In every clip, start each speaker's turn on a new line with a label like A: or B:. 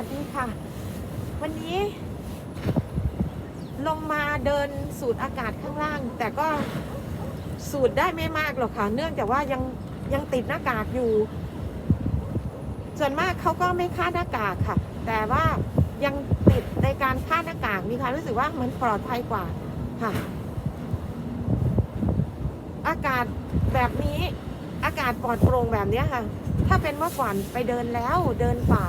A: วัสดีค่ะ วันนี้ ลงมาเดินสูดอากาศข้างล่าง แต่ก็สูดได้ไม่มากหรอกค่ะ เนื่องจากว่ายังยังติดหน้ากากอยู่ ส่วนมากเขาก็ไม่คาดหน้ากากค่ะ แต่ว่ายังติดในการคาดหน้ากากมีความรู้สึกว่ามันปลอดภัยกว่าค่ะ อากาศแบบนี้อากาศปลอดโปร่งแบบนี้ค่ะ ถ้าเป็นเมื่อก่อนไปเดินแล้วเดินป่า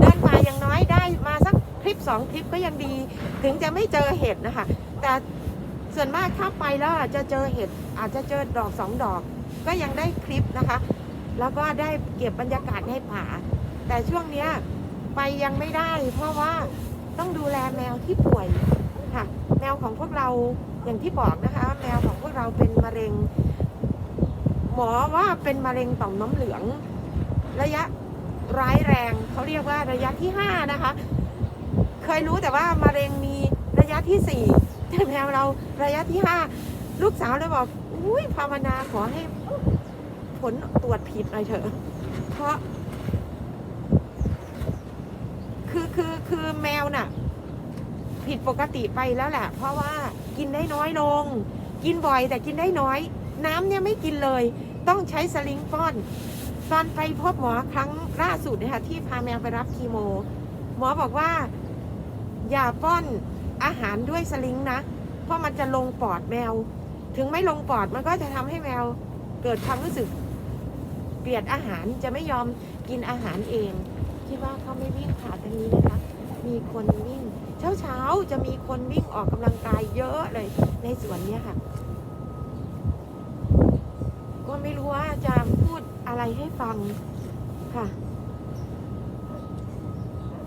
A: เดินป่า น้อยได้มาสักคลิปสองคลิปก็ยังดี ถึงจะไม่เจอเห็ดนะคะ แต่ส่วนมากถ้าไปแล้วอาจจะเจอเห็ดอาจจะเจอดอกสองดอก ก็ยังได้คลิปนะคะ แล้วก็ได้เก็บบรรยากาศในป่า แต่ช่วงเนี้ยไปยังไม่ได้ เพราะว่าต้องดูแลแมวที่ป่วยค่ะ แมวของพวกเราอย่างที่บอกนะคะ แมวของพวกเราเป็นมะเร็ง หมอว่าเป็นมะเร็งต่อมน้ำเหลือง ระยะ ร้ายแรงเขาเรียกว่าระยะที่ห้านะคะ เคยรู้แต่ว่ามะเร็งมีระยะที่สี่แต่แมวเราระยะที่ห้าลูกสาวเลยบอกอุ้ยภาวนาขอให้ผลตรวจผิดหน่อยเถอะ เพราะ คือคือคือแมวน่ะ ผิดปกติไปแล้วแหละ เพราะว่ากินได้น้อยลง กินบ่อยแต่กินได้น้อย น้ำเนี่ยไม่กินเลย ต้องใช้สลิงป้อน ตอนไปพบหมอครั้งล่าสุดนยคะที่พาแมวไปรับคีโม หมอบอกว่า อย่าป้อนอาหารด้วยสลิงนะ เพราะมันจะลงปอดแมว ถึงไม่ลงปอดมันก็จะทำให้แมวเกิดความรู้สึกเกลียดอาหารจะไม่ยอมกินอาหารเองคิดว่าเขาไม่วิ่งผ่านตรงนี้นะคะมีคนวิ่ง เช้าเช้าๆจะมีคนวิ่งออกกำลังกายเยอะเลย ในสวนเนี้ยค่ะ ก็ไม่รู้ว่าจะ ดอะไรให้ฟังค่ะ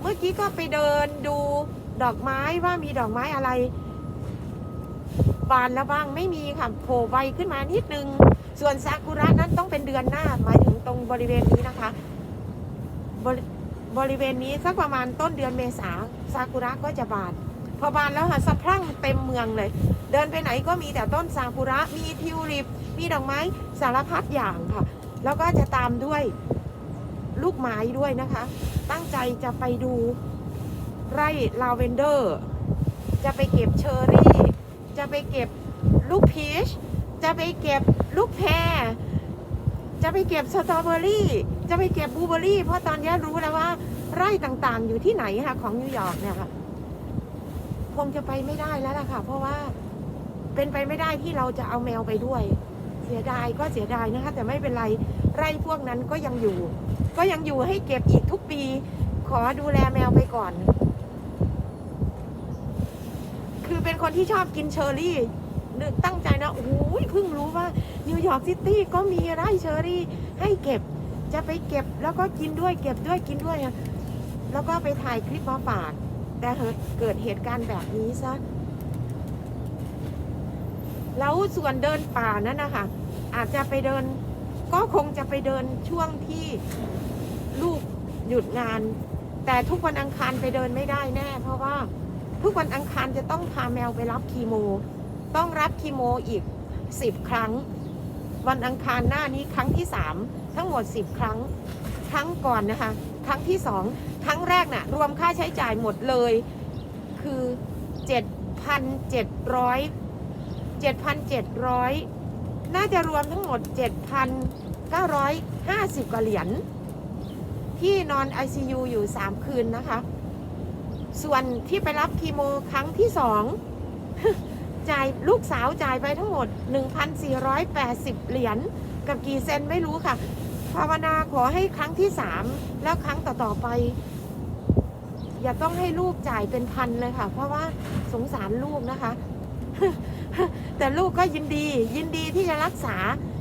A: เมื่อกี้ก็ไปเดินดูดอกไม้ว่ามีดอกไม้อะไร บานแล้วบ้างไม่มีค่ะโผล่ใบขึ้นมานิดนึง ส่วนซากุระนั้นต้องเป็นเดือนหน้าหมายถึงตรงบริเวณนี้นะคะ บริบริเวณนี้สักประมาณต้นเดือนเมษาซากุระก็จะบาน พอบานแล้วค่ะสะพรั่งเต็มเมืองเลย เดินไปไหนก็มีแต่ต้นซากุระมีทิวลิป มีดอกไม้สารพัดอย่างค่ะ แล้วก็จะตามด้วยลูกไม้ด้วยนะคะ ตั้งใจจะไปดูไร่ลาเวนเดอร์ จะไปเก็บเชอร์รี่ จะไปเก็บลูกพีช จะไปเก็บลูกแพร จะไปเก็บสตรอเบอรี่ จะไปเก็บบลูเบอรี่ เพราะตอนนี้รู้แล้วว่าไร่ต่างๆ อยู่ที่ไหนค่ะของนิวยอร์กเนี่ยค่ะ คงจะไปไม่ได้แล้วล่ะค่ะ เพราะว่าเป็นไปไม่ได้ที่เราจะเอาแมวไปด้วย เสียดายก็เสียดายนะคะ แต่ไม่เป็นไรไร่พวกนั้นก็ยังอยู่ ก็ยังอยู่ให้เก็บอีกทุกปี ขอดูแลแมวไปก่อน คือเป็นคนที่ชอบกินเชอร์รี่นึกตั้งใจนะโอ้ยเพิ่งรู้ว่านิวยอร์กซิตี้ก็มีไร่เชอร์รี่ ให้เก็บจะไปเก็บแล้วก็กินด้วยเก็บด้วยกินด้วย แล้วก็ไปถ่ายคลิปมาฝาก แต่เกิดเหตุการณ์แบบนี้ซะ แล้วส่วนเดินป่านั้นนะคะอาจจะไปเดินก็คงจะไปเดินช่วงที่ลูกหยุดงาน แต่ทุกวันอังคารไปเดินไม่ได้แน่ เพราะว่าทุกวันอังคารจะต้องพาแมวไปรับคีโม ต้องรับคีโมอีกสิบครั้ง วันอังคารหน้านี้ครั้งที่สามทั้งหมดสิบครั้ง ครั้งก่อนนะคะ ครั้งที่สองครั้งแรกน่ะ รวมค่าใช้จ่ายหมดเลย คือเจ็ดพันเจ็ดร้อย เจ็ดพันเจ็ดร้อยน่าจะรวมทั้งหมดเจ็ดพันเก้าร้อยห้าสิบกว่าเหรียญที่นอน ICU อยู่สามคืนนะคะ ส่วนที่ไปรับคีโมครั้งที่สองจ่ายลูกสาวจ่ายไปทั้งหมด 1,480 เหรียญกับกี่เซนไม่รู้ค่ะ ภาวนาขอให้ครั้งที่สามแล้วครั้งต่อ ๆ ไป อย่าต้องให้ลูกจ่ายเป็นพันเลยค่ะ เพราะว่าสงสารลูกนะคะ แต่ลูกก็ยินดี ยินดีที่จะรักษา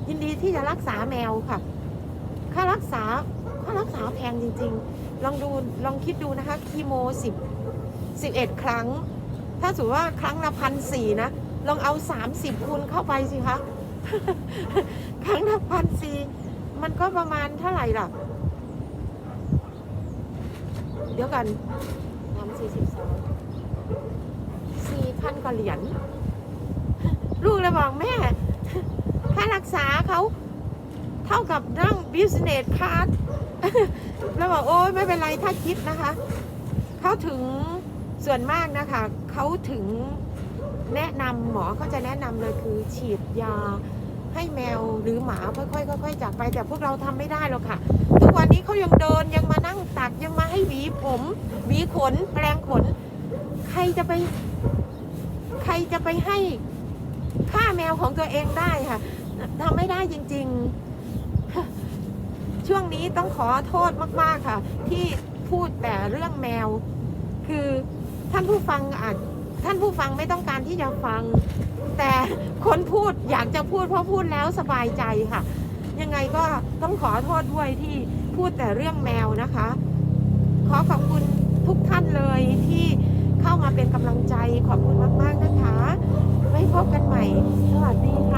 A: ยินดีที่จะรักษาแมวค่ะ ค่ารักษาค่ารักษาแพงจริง ๆ ลองดูลองคิดดูนะคะคีโมสิบสิบเอ็ดครั้ง ถ้าสมมติว่าครั้งละพันสี่นะลองเอาสามสิบคูณเข้าไปสิคะครั้งละพันสี่มันก็ประมาณเท่าไหร่ล่ะ เดี๋ยวกันสามสี่สิบสองสี่พันกว่าเหรียญ เลยบอกแม่ ค่ารักษาเขาเท่ากับนั่ง business class แล้วบอกโอ้ยไม่เป็นไรถ้าคิดนะคะ เขาถึงส่วนมากนะคะเขาถึงแนะนำหมอเขาจะแนะนำเลยคือฉีดยาให้แมวหรือหมาค่อยๆค่อยๆจากไปแต่พวกเราทำไม่ได้หรอกค่ะ ทุกวันนี้เขายังเดินยังมานั่งตักยังมาให้หวีผมหวีขนแปรงขน ใครจะไป ใครจะไปให้ ค่าแมวของตัวเองได้ค่ะทำไม่ได้จริง ๆ ช่วงนี้ต้องขอโทษมาก ๆ ค่ะ ที่พูดแต่เรื่องแมว คือท่านผู้ฟังอาจท่านผู้ฟังไม่ต้องการที่จะฟัง แต่คนพูดอยากจะพูดเพราะพูดแล้วสบายใจค่ะ ยังไงก็ต้องขอโทษด้วยที่พูดแต่เรื่องแมวนะคะ ขอขอบคุณทุกท่านเลยที่เข้ามาเป็นกำลังใจขอบคุณมาก ๆ นะคะ สวัสดีค่ะ